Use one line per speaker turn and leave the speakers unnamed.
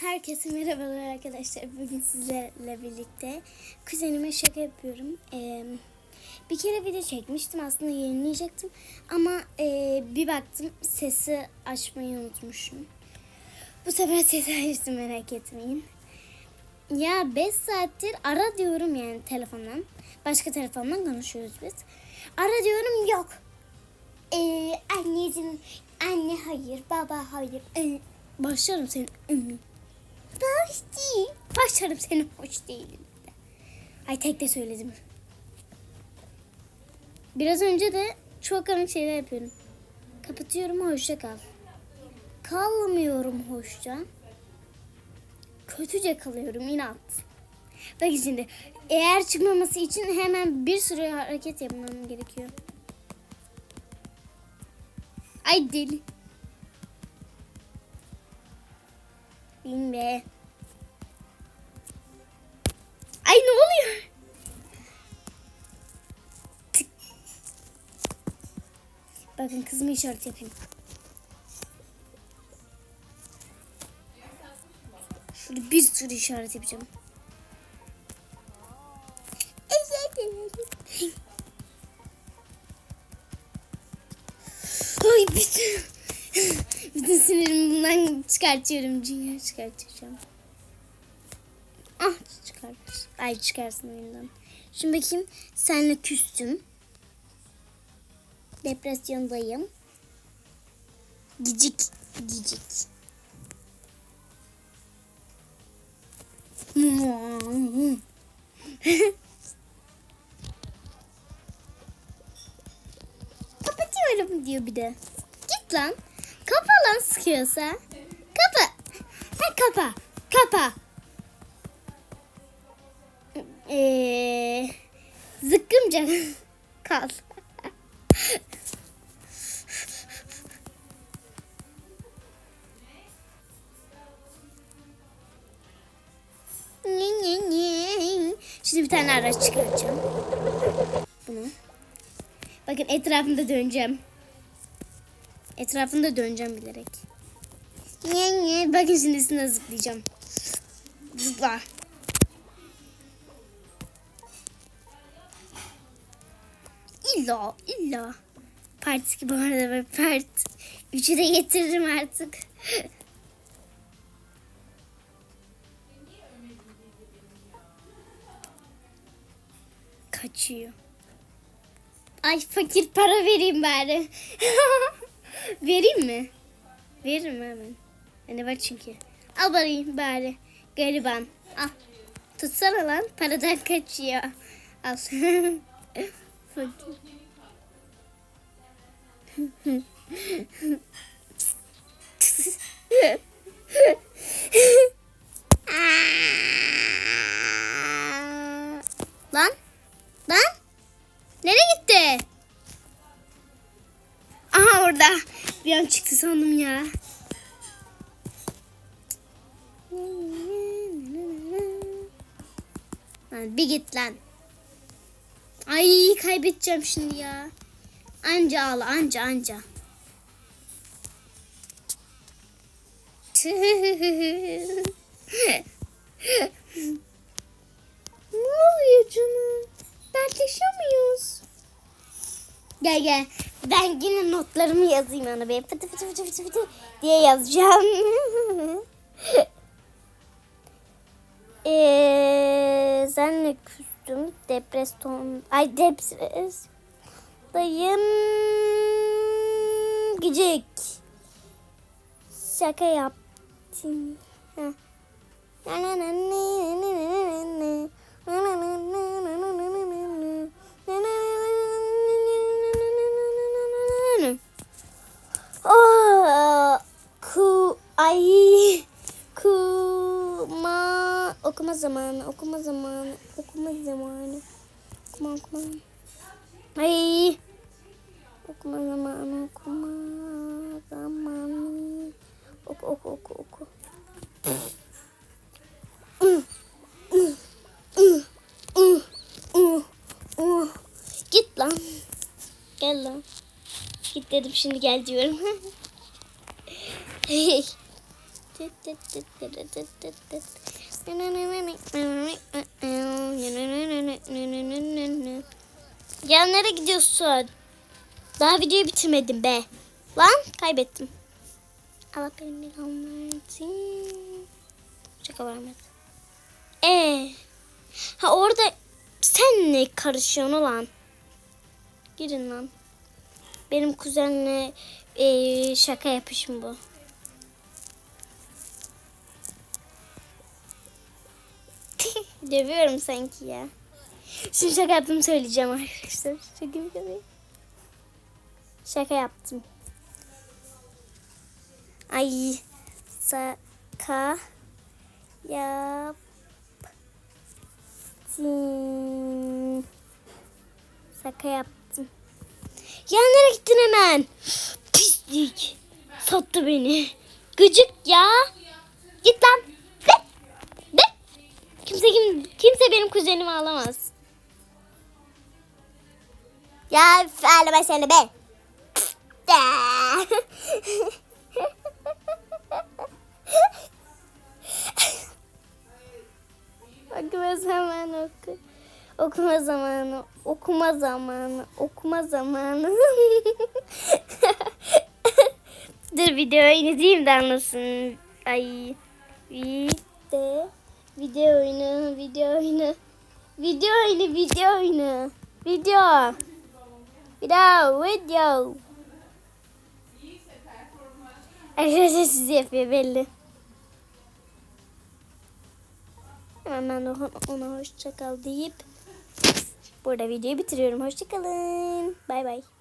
Herkese merhabalar arkadaşlar. Bugün sizlerle birlikte kuzenime şaka yapıyorum. Ee, bir kere video çekmiştim aslında yayınlayacaktım. Ama e, bir baktım sesi açmayı unutmuşum. Bu sefer sesi açtım merak etmeyin. Ya 5 saattir ara diyorum yani telefondan. Başka telefondan konuşuyoruz biz. Ara diyorum yok. Ee, anneciğim, anne hayır, baba hayır. Ee, başlarım senin. Hoş değil. Başlarım senin hoş değil. Ay tek de söyledim. Biraz önce de çok komik şeyler yapıyorum. Kapatıyorum hoşça kal. Kalmıyorum hoşça. Kötüce kalıyorum inat. Bak şimdi eğer çıkmaması için hemen bir sürü hareket yapmam gerekiyor. Ay deli. Bin be. Ay ne oluyor? Tık. Bakın kızıma işaret yapayım. Şöyle bir sürü işaret yapacağım. Ay bütün, bütün sinirimi bundan çıkartıyorum. Dünya çıkartacağım. Ah çıkar. Ay çıkarsın oyundan. Şimdi bakayım. Senle küstüm. Depresyondayım. Gicik. Gicik. Kapatıyorum diyor bir de. Git lan. Kapa lan sıkıyorsa. Kapa. Ha, kapa. Kapa. Ee, zıkkımca kal. Şimdi bir tane araç çıkartacağım. Bunu. Bakın etrafında döneceğim. Etrafında döneceğim bilerek. Bakın şimdi üstüne zıplayacağım. Zıpla. İlla illa. Part 2 bu arada ve part 3'ü de getiririm artık. Kaçıyor. Ay fakir para vereyim bari. vereyim mi? Veririm hemen. Yani var çünkü. Al bari bari. Gariban. Al. Tutsana lan. Paradan kaçıyor. Al. fakir. Bir an çıktı sandım ya. Lan bir git lan. Ay kaybedeceğim şimdi ya. Anca ağla anca anca. ne oluyor canım? Dertleşiyor muyuz? Gel gel. Ben yine notlarımı yazayım ona be. Fıtı fıtı fıtı fıtı fıtı diye yazacağım. Eee senle küstüm. Depresyon. Ay depres. Dayım. Gıcık. Şaka yaptım. Heh. Okuma zamanı okuma zamanı okuma zamanı okuma okuma ay okuma zamanı okuma zamanı oku oku oku oku Git lan. Gel lan. Git dedim şimdi gel diyorum. Hey. Ya nereye gidiyorsun? Daha videoyu bitirmedim be. Lan kaybettim. Allah beni kalmasın. Şaka vermedi. Ee, ha orada sen ne karışıyorsun lan? Girin lan. Benim kuzenle ee, şaka yapışım bu. Dövüyorum sanki ya. Şimdi şaka yaptım söyleyeceğim arkadaşlar. Şaka yapayım. Şaka yaptım. Ay şaka yaptım. Şaka yaptım. Ya nereye gittin hemen? Pislik. Sattı beni. Gıcık ya. Git lan. De. De. Kimse kim, kimse benim kuzenimi alamaz. Ya ağlama seni be. Okuma zamanı oku. Okuma zamanı, okuma zamanı, okuma zamanı. Dur videoyu izleyeyim de anlasın. Ay. Video. Video oyunu, video oyunu. Video oyunu, video oyunu. Video. Video, video. Arkadaşlar sizi yapıyor belli. Hemen ona, ona hoşça kal deyip burada videoyu bitiriyorum. Hoşça kalın. Bay bay.